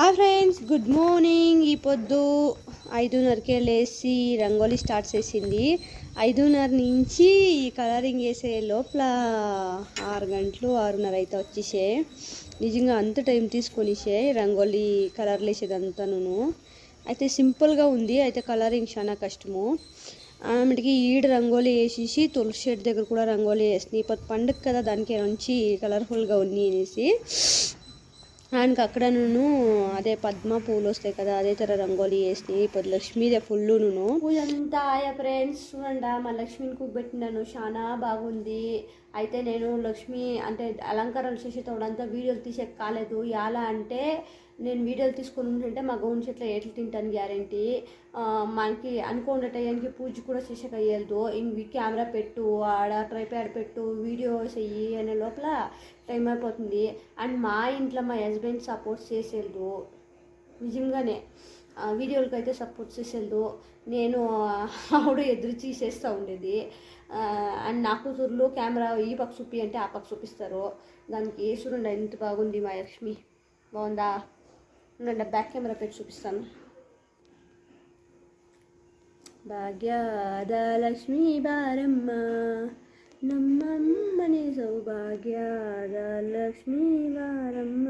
Hi friends good morning. ఈ పొద్దు ఐదున్నరకే లేచి రంగోలీ స్టార్ట్ చేసింది. ఐదున్నర నుంచి ఈ కలరింగ్ వేసే లోపల ఆరు గంటలు ఆరున్నర అయితే వచ్చేసే. నిజంగా అంత టైం తీసుకొనిసే రంగోలీ కలర్లు వేసేదంతాను అయితే సింపుల్గా ఉంది అయితే కలరింగ్ చాలా కష్టము. ఆమెకి ఈడ రంగోలీ వేసేసి తులసి షెడ్ దగ్గర కూడా రంగోలీ వేసింది. ఇప్పుడు పండుగ కదా దానికి మంచి కలర్ఫుల్గా ఉంది అనేసి. ఆయనకి అక్కడ నేను అదే పద్మ పూలు వస్తాయి కదా అదే తర రంగోలీ వేసి ఇప్పుడు లక్ష్మీదే ఫుల్ నేను. పూజ అంతా ఆయా ఫ్రెండ్స్ చూడండి మా లక్ష్మిని కూపెట్టినాను చాలా బాగుంది. అయితే నేను లక్ష్మి అంటే అలంకారాలు చేసేటప్పుడంతా వీడియోలు తీసే కాలేదు ఎలా అంటే నేను వీడియోలు తీసుకొని ఉంటుంటే మా గౌన్ చెట్ల ఎట్లు తింటాను గ్యారంటీ? మనకి అనుకోండి టయానికి పూజ కూడా చేసేక అయ్యేది ఇంక కెమెరా పెట్టు ఆడ ట్రైప్యాడ్ పెట్టు వీడియో చెయ్యి అనే లోపల టైం అయిపోతుంది. అండ్ మా ఇంట్లో మా హస్బెండ్ సపోర్ట్ చేసేది నిజంగానే ఆ, వీడియోలకి అయితే సపోర్ట్ చేసేది నేను ఆవిడ ఎదురు చేసేస్తూ ఉండేది. అండ్ నా కూతుర్లు కెమెరా ఈ పక్క చూపి అంటే ఆ పక్క చూపిస్తారు. దానికి చూడండి ఎంత బాగుంది మా లక్ష్మి. బాగుందా? ఉండండి బ్యాక్ కెమెరా పెట్టి చూపిస్తాను భాగ్యాద లక్ష్మీ బారమ్మ నమ్మమ్మని సౌభాగ్యాద లక్ష్మీ బారమ్మ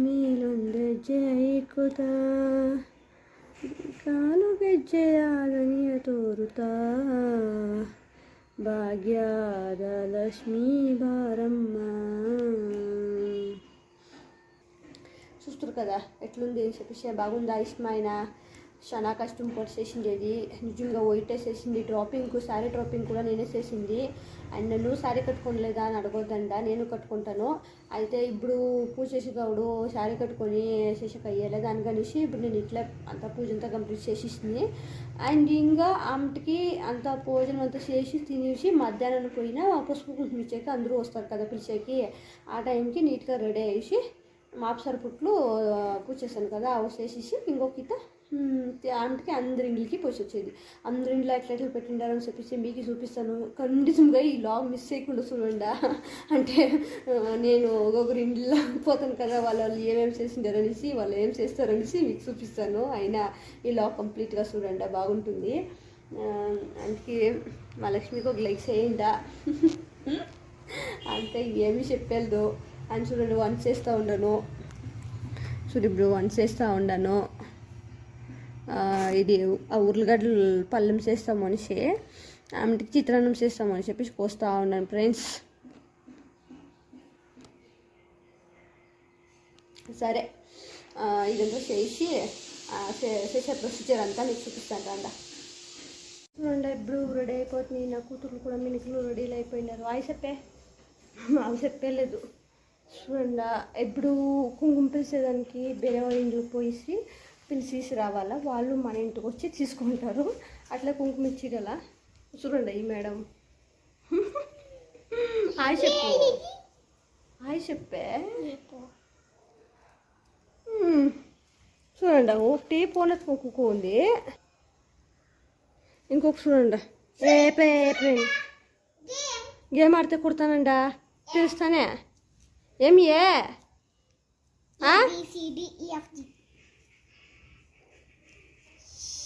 ಮೇಲೊಂದು ಜೈಕುತ ಕಾಲು ಗೆಜ್ಜೆಯಾದನಿಯ ತೋರುತ್ತಾ ಭಾಗ್ಯದ ಲಕ್ಷ್ಮೀ ಬಾರಮ್ಮ కదా ఎట్లుంది అని చెప్పేసి బాగుందా ఇష్టమైన? చాలా కష్టం పడిసేసింది నిజంగా వైట్ వేసేసింది డ్రాపింగ్ శారీ డ్రాపింగ్ కూడా నేనే చేసింది. అండ్ నువ్వు శారీ కట్టుకోలేదా అని అడగొద్దంట. నేను కట్టుకుంటాను. అయితే ఇప్పుడు పూజ చేసేటప్పుడు శారీ కట్టుకొని చేసాక అయ్యేలే దానికనేసి ఇప్పుడు నేను ఇట్లా అంత పూజ అంతా కంప్లీట్ చేసేసింది. అండ్ ఇంకా ఆమెకి అంత భోజనం అంతా చేసి తినేసి మధ్యాహ్నం పోయినా పసుపు కుంకుమ ఇచ్చాక అందరూ వస్తారు కదా పిలిచేకి. ఆ టైంకి నీట్గా రెడీ అయ్యేసి మాప్సార్ పుట్లు పూసేసాను కదా అవి చేసేసి ఇంకొక ఇత ఆంటికి అందరి ఇండ్లకి పోసి వచ్చేది. అందరి ఇంట్లో ఎట్లా ఎట్లా పెట్టిండారని చెప్పేసి మీకు చూపిస్తాను. కండిసంగా ఈ లాగ్ మిస్ చేయకుండా చూడండా. అంటే నేను ఒక్కొక్కరి ఇంట్లో పోతాను కదా వాళ్ళు వాళ్ళు ఏమేమి చేసిండారనేసి వాళ్ళు ఏం చేస్తారనేసి మీకు చూపిస్తాను. అయినా ఈ లాగ్ కంప్లీట్గా చూడండి బాగుంటుంది. అందుకే మా లక్ష్మికి ఒక లైక్ చేయండా. అంతే ఏమి చెప్పలేదు అండ్ చూడండి వన్ చేస్తూ ఉండను. చూడు ఇప్పుడు వన్స్ చేస్తూ ఉండను. ఇది ఆ ఉర్లగడ్డలు పళ్ళెం చేస్తాం మనిషి ఆమెకి చిత్రాన్నం చేస్తామని చెప్పేసి పోస్తూ ఉన్నాను ఫ్రెండ్స్ సరే ఇదంతా చేసి చేసే ప్రొసీజర్ అంతా నీకు చూపిస్తాను రండా చూడండి ఇప్పుడు రెడీ అయిపోతుంది నా కూతుర్లు కూడా మినికులు రెడీలు అయిపోయినారు. అవి చెప్పే? అవి చెప్పలేదు చూడండి ఎప్పుడు కుంకుమ పిలిచేదానికి వేరే వాళ్ళ ఇంటికి పోయి పిలిచేసి రావాలా? వాళ్ళు మన ఇంటికి వచ్చి తీసుకుంటారు. అట్లా కుంకుమ ఇచ్చిగల చూడండి ఈ మేడం. హాయ్ చెప్పు. హాయ్ చెప్పే. చూడండి ఒకటి పోనెత్ కుక్కు ఉంది. ఇంకొక చూడండి. రేపే రేపే. గేమ్ ఆడితే కుడతానండా? తెలుస్తానే ఏమి ఏ? ఆ?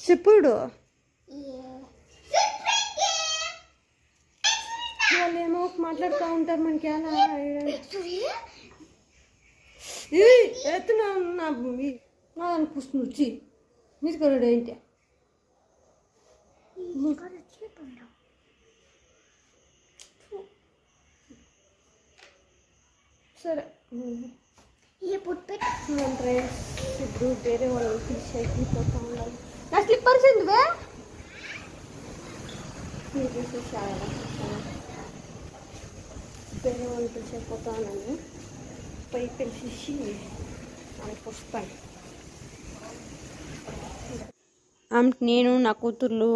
చెప్పుడు. వాళ్ళు ఏమో మాట్లాడుతూ ఉంటారు మనకి ఎలా ఎత్తున నా నా అనిపిస్తుంది వచ్చి నీకు రెడీ ఏంటి? సరే. ఫ్రెండ్స్ ఇప్పుడు వేరే వాళ్ళు పిలిచేకి పోతా ఉండాలి నా స్లిప్పర్స్ ఎందువే? వేరే వాళ్ళు పిలిచేకి పోతా పై పిలిచేసి వాళ్ళకి వస్తాను నేను నా కూతుర్లు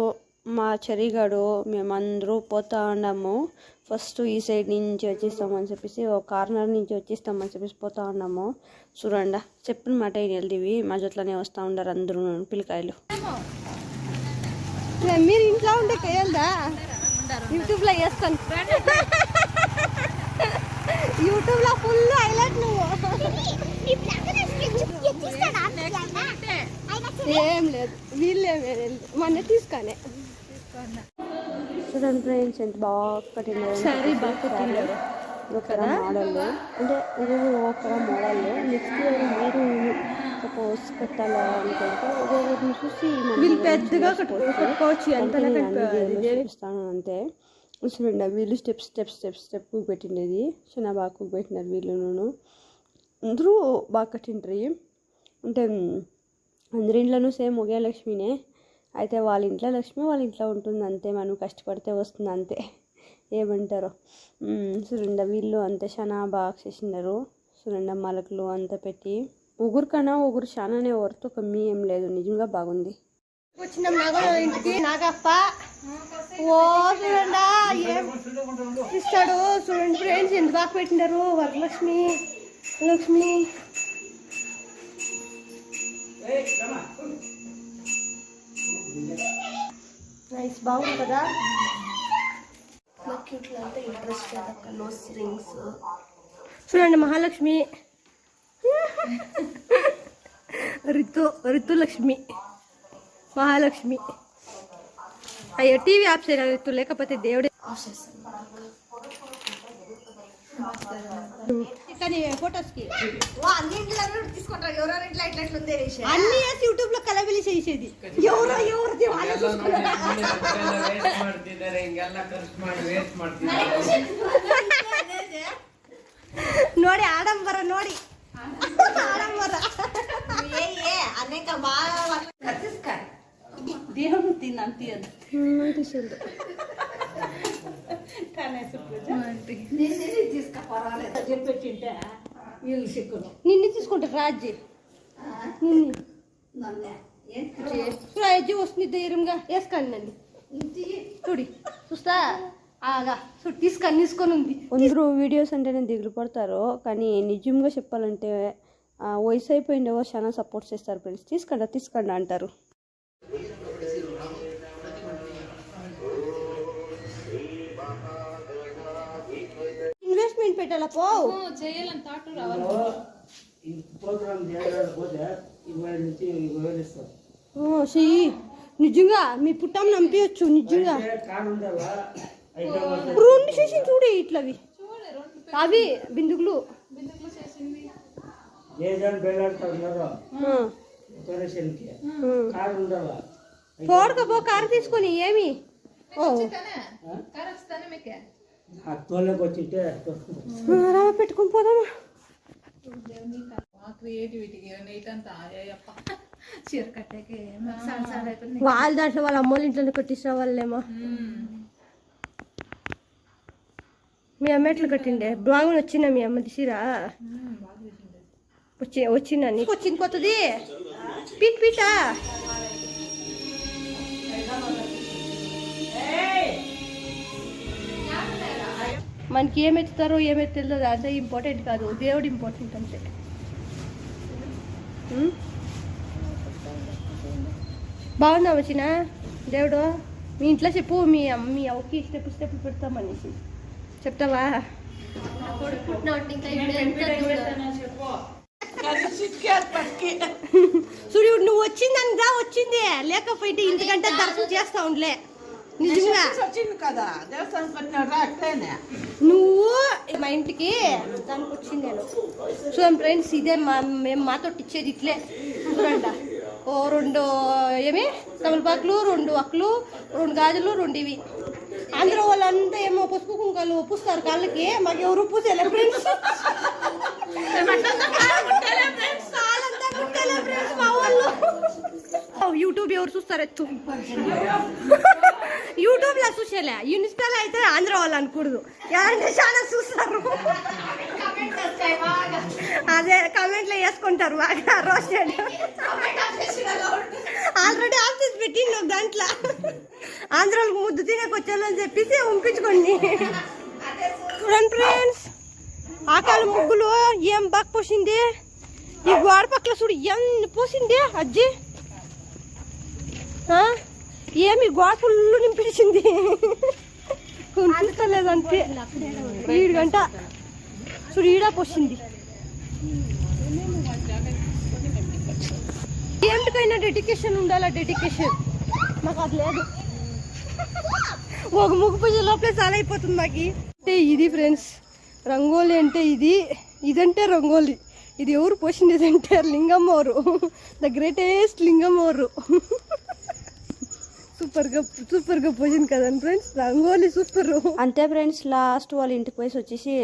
మా చెరిగాడు మేమందరూ పోతా ఉన్నాము. ఫస్ట్ ఈ సైడ్ నుంచి వచ్చేస్తామని చెప్పేసి ఒక కార్నర్ నుంచి వచ్చేస్తామని చెప్పేసి పోతా ఉన్నాము. చూడండి చెప్పిన మాట వెళ్ళదివి మా జొట్లనే వస్తూ ఉండరు అందరూ పిల్లకాయలు. మీరు ఇంట్లో ఉంటే కేయల్దా యూట్యూబ్లో వేస్తాను యూట్యూబ్లో ఫుల్ హైలైట్ నువ్వు. ఏం లేదు వీళ్ళేమే మొన్న తీసుకోనే. చూడండి ఫ్రెండ్స్ ఎంత బాగా Saree బాగా మోడల్ అంటే మోడల్ నెక్స్ట్ ఇయర్ మీరు సపోజ్ కట్టాలి అనుకుంటే చూసి వీళ్ళు పెద్దగా కట్టు- కట్టుకోవచ్చు. ఎంత చూపిస్తాను అంతే. చూడండి వీళ్ళు స్టెప్ స్టెప్ స్టెప్ స్టెప్ పెట్టినది చాలా బాగా పెట్టినారు వీళ్ళును. అందరూ బాగా కట్టిండ్రి. అంటే అందరి ఇంట్లోనూ సేమ్ ఒకే లక్ష్మినే. అయితే వాళ్ళ ఇంట్లో లక్ష్మి వాళ్ళ ఇంట్లో ఉంటుంది అంతే మనం కష్టపడితే వస్తుంది అంతే ఏమంటారు. మ్, చూడండి వీళ్ళు అంతే చాలా బాగా చేసినారు చూడండి మలకలు అంతా పెట్టి. ఊగురు కన్నా ఊగురు చాలానే వర్త్ కమ్మీ ఏం లేదు నిజంగా బాగుంది. వచ్చినాం ఇంటికి నాగప్ప. ఓ చూడండా ఏం ఇస్తాడు చూడండి ఫ్రెండ్స్ ఎంత బాగా పెట్టినారు వరలక్ష్మి లక్ష్మి. నైస్ బాగుంది కదా చూడండి మహాలక్ష్మి. రితు రితు లక్ష్మి మహాలక్ష్మి. అయ్యో టీవీ ఆఫ్ చేయరా రితు లేకపోతే దేవుడే కానీ ఫొటోస్ కి అన్ని వేసి యూట్యూబ్ లో కలబిలి చేసేది ఎవరో ఎవరిది వాళ్ళే చూసుకున్నారు. ವೇಸ್ಟ್ ಮಾಡ್ತಿದ್ದಾರೆ ಹಿಂಗೆಲ್ಲ ಖರ್ಚು ಮಾಡಿ ವೇಸ್ಟ್ ಮಾಡ್ತಿದ್ದಾರೆ ನೋಡಿ ಆಡಂಬರ ನೋಡಿ ಆಡಂಬರ నిన్ను తీసుకుంటారు రాజ్జి నిన్ను రాజ్జి. వస్తుంది ధైర్యంగా. వేసుకోండి నన్ను. చూడి చూస్తా? ఆగా చూడు తీసుకొని తీసుకొని ఉంది. అందరూ వీడియోస్ అంటేనే దిగులు పడతారు. కానీ నిజంగా చెప్పాలంటే ఆ, వయసు అయిపోయింది ఎవరు చాలా సపోర్ట్ చేస్తారు ఫ్రెండ్స్ తీసుకోండి తీసుకోండి అంటారు. ఇన్వెస్ట్మెంట్ పెట్టాలా పో ప్రోగ్రామ్ చేయకపోతే ఇరవై నుంచి ఇరవై వేలు ఇస్తారు. ఓ, చెయ్యి. నిజంగా మీ పుట్టం నంపించచ్చు నిజంగా. రెండు చేసి చూడే ఇట్లవి. అవి బిందుకులు. తోడుకపో కారు తీసుకొని ఏమి? ఓ. వచ్చింటే రామ పెట్టుకొని పోదామా? వాళ్ళ దాంట్లో వాళ్ళ అమ్మోళ్ళ ఇంట్లోనే కొట్టించిన వాళ్ళేమో. మీ అమ్మ ఎట్లా కట్టిండే? బాగుని వచ్చిందా మీ అమ్మ తీసిరా వచ్చి వచ్చిందా నీకు? వచ్చింది కొత్తది. పీట్ పీటా. మనకి ఏం ఎత్తుతారో ఏం ఎత్తుతుందో అదే ఇంపార్టెంట్ కాదు. దేవుడు ఇంపార్టెంట్ అంతే? బాగుందా వచ్చిన దేవుడు మీ ఇంట్లో చెప్పు మీ మీ అవ్వకి స్టెప్ స్టెప్ పెడతామనేసి. చెప్తావా? సూర్యుడు నువ్వు వచ్చిందని రా వచ్చింది. లేకపోతే ఇంటికంటే దర్శనం చేస్తా ఉండలే. నిజంగా? వచ్చింది కదా. దేవస్థానం అట్లనే నువ్వు మా ఇంటికి దానికి వచ్చింది నేను. చూడండి ఫ్రెండ్స్ ఇదే మా మేము మాతో ఇచ్చేది ఇట్లే. చూడండి. ఓ రెండు ఏమి? తమలపాకులు రెండు అక్కలు రెండు గాజులు రెండు ఇవి. అందరూ వాళ్ళంతా ఏమో పసుపు కుంకాలు పూస్తారు కాళ్ళకి. మాకు ఎవరు పూసేలే ఫ్రెండ్స్ మా వాళ్ళు. యూట్యూబ్ ఎవరు చూస్తారు? ఎత్తు యూట్యూబ్ చూసేలే. ఇన్స్టాలో అయితే ఆంధ్ర వాళ్ళు అనకూడదు. ఎవరంటే చాలా చూస్తారు. అదే కమెంట్లో వేసుకుంటారు. బాగా రోస్టెడ్ ఆల్రెడీ ఆఫీస్ పెట్టిండు దాంట్లో దాంట్లో. ఆంధ్రాలకు ముద్దు తినకొచ్చాలని చెప్పేసి ఉంపించుకోండి. చూడండి ఫ్రెండ్స్ ఆకాలు ముగ్గులు ఏం బాగా పోసింది? ఈ గోడ పక్కల చూడు ఎంత పోసింది అజ్జి? ఏమి గోడ నింపించింది కనిపిస్తలేదు ఈడు గంట. చూడు ఈడ పోసింది. ఏమిటికైనా డెడికేషన్ ఉండాలా డెడికేషన్ నాకు అది లేదు. ఒక ముగ్గు పూజ లోపలే చాలా అయిపోతుంది నాకు అంటే ఇది ఫ్రెండ్స్ రంగోలి అంటే ఇది ఇదంటే రంగోలి. ఇది ఎవరు పోసింది అంటే లింగమ్మవారు. ద గ్రేటెస్ట్ లింగమ్మవారు సూపర్గా సూపర్గా పోయింది కదండి ఫ్రెండ్స్ రంగోలి సూపర్. అంతే ఫ్రెండ్స్ లాస్ట్ వాళ్ళ ఇంటికి పోయి వచ్చేసి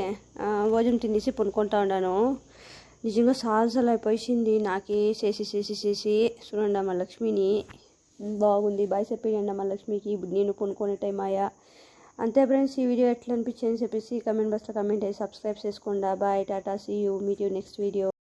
భోజనం తినేసి పనుకుంటా ఉన్నాను నిజంగా సాహసాలు అయిపోయింది. నాకే చేసి చేసి చేసి చూడండి అమ్మ లక్ష్మిని బాగుంది. బాయ్ చెప్పేయండి అమ్మ లక్ష్మికి. ఇప్పుడు నేను కొనుక్కునే టైం అయ్యా అంతే ఫ్రెండ్స్ ఈ వీడియో ఎట్లా అనిపించింది చెప్పేసి కమెంట్ బాక్స్లో కమెంట్ చేసి సబ్స్క్రైబ్ చేసుకోండి. Bye tata see you meet you next video